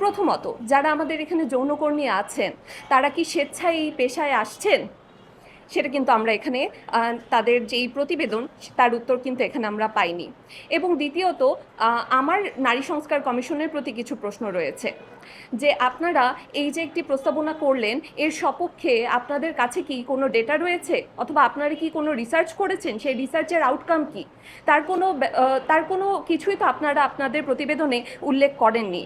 প্রথমত, যারা আমাদের এখানে যৌনকর্মী আছেন, তারা কি স্বেচ্ছায় এই পেশায় আসছেন? সেটা কিন্তু আমরা এখানে তাদের যেই প্রতিবেদন, তার উত্তর কিন্তু এখানে আমরা পাইনি। এবং দ্বিতীয়ত আমার নারী সংস্কার কমিশনের প্রতি কিছু প্রশ্ন রয়েছে। যে আপনারা এই যে একটি প্রস্তাবনা করলেন, এর সপক্ষে আপনাদের কাছে কি কোনো ডেটা রয়েছে? অথবা আপনারা কি কোনো রিসার্চ করেছেন? সেই রিসার্চের আউটকাম কি? তার কোনো তার কোনো কিছুই তো আপনারা আপনাদের প্রতিবেদনে উল্লেখ করেননি।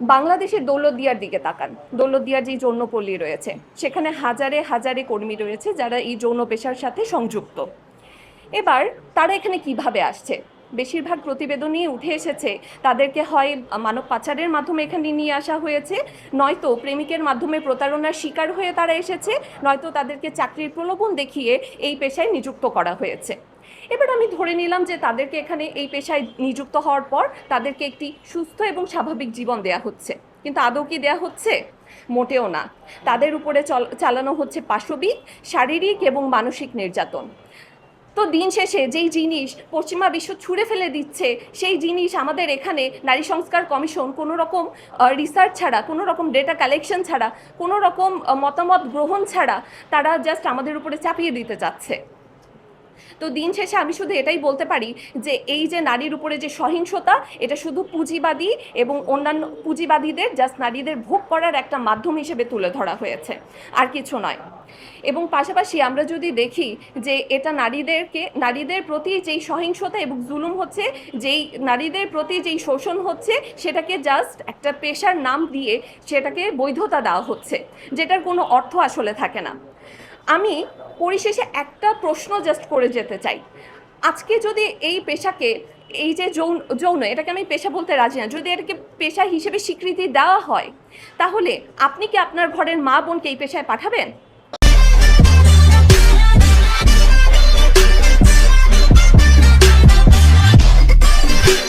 বাংলাদেশের দৌলতদিয়ার দিকে তাকান। দৌলতদিয়ার যে যৌনপল্লী রয়েছে, সেখানে হাজারে হাজারে কর্মী রয়েছে যারা এই যৌন পেশার সাথে সংযুক্ত। এবার তারা এখানে কীভাবে আসছে? বেশিরভাগ প্রতিবেদনই উঠে এসেছে, তাদেরকে হয় মানব পাচারের মাধ্যমে এখানে নিয়ে আসা হয়েছে, নয়তো প্রেমিকের মাধ্যমে প্রতারণার শিকার হয়ে তারা এসেছে, নয়তো তাদেরকে চাকরির প্রলোভন দেখিয়ে এই পেশায় নিযুক্ত করা হয়েছে। এবার আমি ধরে নিলাম যে তাদেরকে এখানে এই পেশায় নিযুক্ত হওয়ার পর তাদেরকে একটি সুস্থ এবং স্বাভাবিক জীবন দেয়া হচ্ছে। কিন্তু আদৌ কি দেয়া হচ্ছে? মোটেও না। তাদের উপরে চল- চালানো হচ্ছে পাশবিক, শারীরিক এবং মানসিক নির্যাতন। তো দিন শেষে যেই জিনিস পশ্চিমা বিশ্ব ছুঁড়ে ফেলে দিচ্ছে, সেই জিনিস আমাদের এখানে নারী সংস্কার কমিশন কোনো রকম রিসার্চ ছাড়া কোনো রকম ডেটা কালেকশন ছাড়া কোনো রকম মতামত গ্রহণ ছাড়া তারা জাস্ট আমাদের উপরে চাপিয়ে দিতে চাচ্ছে তো দিন শেষে আমি শুধু এটাই বলতে পারি যে এই যে নারীর উপরে যে সহিংসতা, এটা শুধু পুঁজিবাদী এবং অন্যান্য পুঁজিবাদীদের জাস্ট নারীদের ভোগ করার একটা মাধ্যম হিসেবে তুলে ধরা হয়েছে, আর কিছু নয়। এবং পাশাপাশি আমরা যদি দেখি যে এটা নারীদেরকে, নারীদের প্রতি যেই সহিংসতা এবং জুলুম হচ্ছে, যেই নারীদের প্রতি যেই শোষণ হচ্ছে, সেটাকে জাস্ট একটা পেশার নাম দিয়ে সেটাকে বৈধতা দেওয়া হচ্ছে, যেটার কোনো অর্থ আসলে থাকে না। আমি পরিশেষে একটা প্রশ্ন জাস্ট করে যেতে চাই। আজকে যদি এই পেশাকে, এই যে যৌন যৌন, এটাকে আমি পেশা বলতে রাজি না, যদি এটাকে পেশা হিসেবে স্বীকৃতি দেওয়া হয়, তাহলে আপনি কি আপনার ঘরের মা বোনকে এই পেশায় পাঠাবেন?